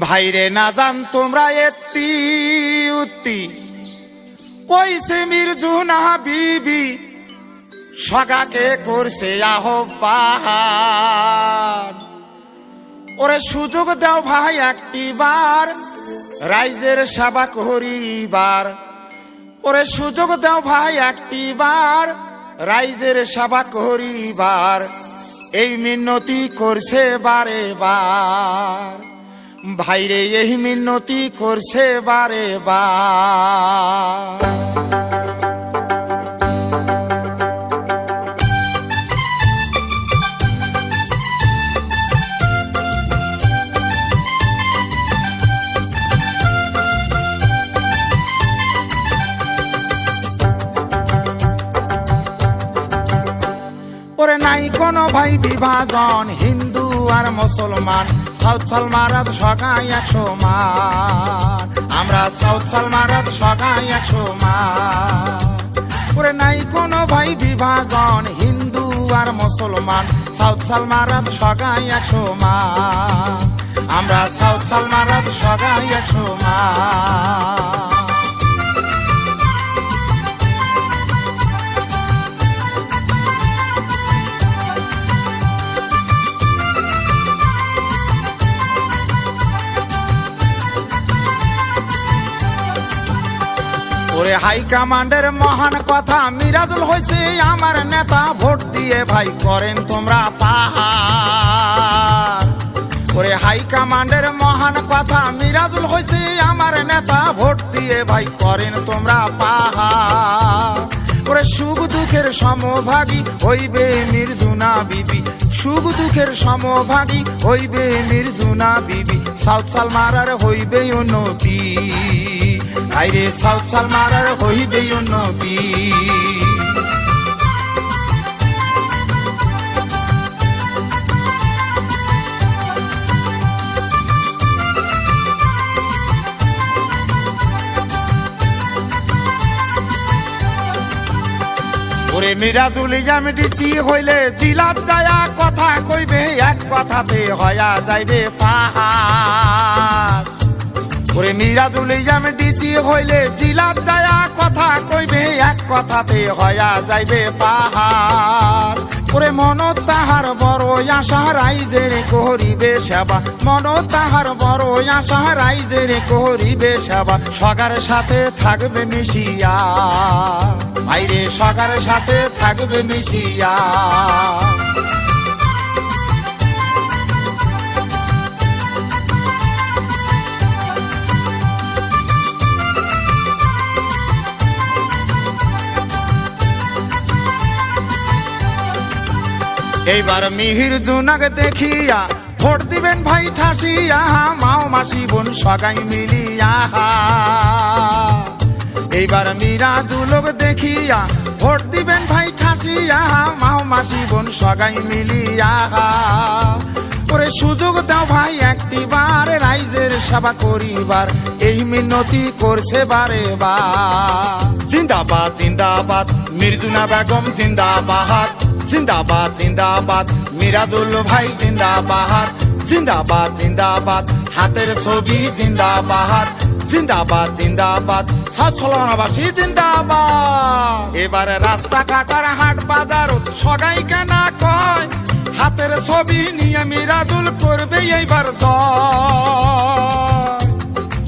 ভাইরে না জান তোমরা এত্তি উত্তি। কইছে মির্জুনা বিবি, সগাকে করছে আহ্বান। ওরে সুযোগ দাও ভাই একটি বার, রাইজের সেবা করিবার। ওরে সুযোগ দাও ভাই একটি বার, রাইজের সেবা করিবার। এই মিনতি করছে বারে বার। ভাইরে এই মিনতি করছে বারে ওরে নাই কোনো ভাই বিভাজন হিন্দু আর মুসলমান। সাউথ সালমারাত সগাই একশো মান আমরা সাউথল মারাত সগাই একশো মান ওরে নাই কোনো ভাই বিভাজন, হিন্দু আর মুসলমান সাউথল মারাত সগাই একশো মান আমরা সাউথ সালমারাত সগাই একশো মান ওরে হাই কমান্ডের মহান কথা, মিরাজুল হয়েছে আমার নেতা, ভোট দিয়ে ভাই করেন তোমরা পাহাড়। ওরে হাই কমান্ডের মহান কথা, মিরাজুল হয়েছে আমার নেতা, ভোট দিয়ে ভাই করেন তোমরা পাহাড়। ওরে সুখ দুঃখের সমভাগী হইবে নির্জুনা বিবি। সুখ দুঃখের সমভাগী হইবে নির্জুনা বিবি। সাউথ সালমারার হইবে উন্নতি। আইরে সাউথ সালমারার হইবে উন্নতি। ওরে মিরাজুল জামিটিসি হইলে জিলাত যায়া কথা কইবে, এক কথাতে হয়া যাইবে পাহাড় ওরে মিরাজুল জামিটিসি হইলে জিলাত যায়া কথা কইবে, এক কথাতে হয়া যাইবে পাহাড়। ওরে মন তাহার বড় আশা রাইজের করিবে সেবা। মন তাহার বড় আশা রাইজের করিবে সেবা। সগার সাথে থাকবে মিশিয়া। ভাইরে, সগার সাথে থাকবে মিশিয়া। এইবার মিহির জুনাগ দেখিয়া, ভোট দিবেন ভাই ঠাসিয়া, মাও মাসি বোন সগাই মিলিয়া। এইবার মীরা দুলোক দেখিয়া, ভোট দিবেন ভাই ঠাসিয়া, মাও মাসি বোন সগাই মিলিয়া। ওরে সুযোগ দাও ভাই একটি বার রাইজের সেবা করিবার। এই মিনতি করছে বারে বার। জিন্দাবাদ জিন্দাবাদ মির্জুনা বেগম জিন্দাবাদ। জিন্দাবাদ জিন্দাবাদ মিরাজুল ভাই জিন্দাবাদ। জিন্দাবাদ জিন্দাবাদ হাতের ছবি জিন্দাবাদ। জিন্দাবাদ জিন্দাবাদ সচ্ছলনাবাসী জিন্দাবাদ। এবারে রাস্তা কাটার হাট বাজার সগাই কেনা কয় হাতের ছবি নিয়ে মিরাজুল করবে এইবার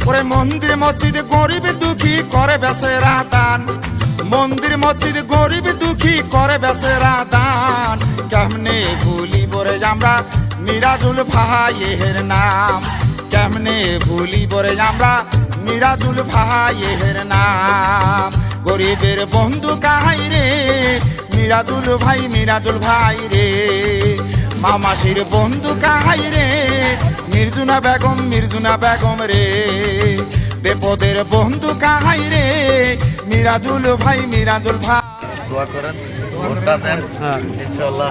ওরে মন্দির, মসজিদ, গরিব দুঃখী করে বেসেরা দান। মন্দির, মসজিদ, গরিব দুঃখী করে বেসেরা দান। কেমনে ভুলি বরে আমরা মিরাজুল ভাইয়ের নাম। কেমনে ভুলি বরে আমরা মিরাজুল ভাইয়ের নাম। গরিবের বন্ধু কাহাই রে? মিরাজুল ভাই মিরাজুল ভাই রে? মামাসির বন্ধু কাহাই রে? মির্জুনা বেগম মির্জুনা বেগম রে। বেপদের বন্ধু কাহাই রে? মিরাজুল ভাই মিরাজুল ভাই। দোয়া করেন ভোটটা দেন। ইনশাল্লাহ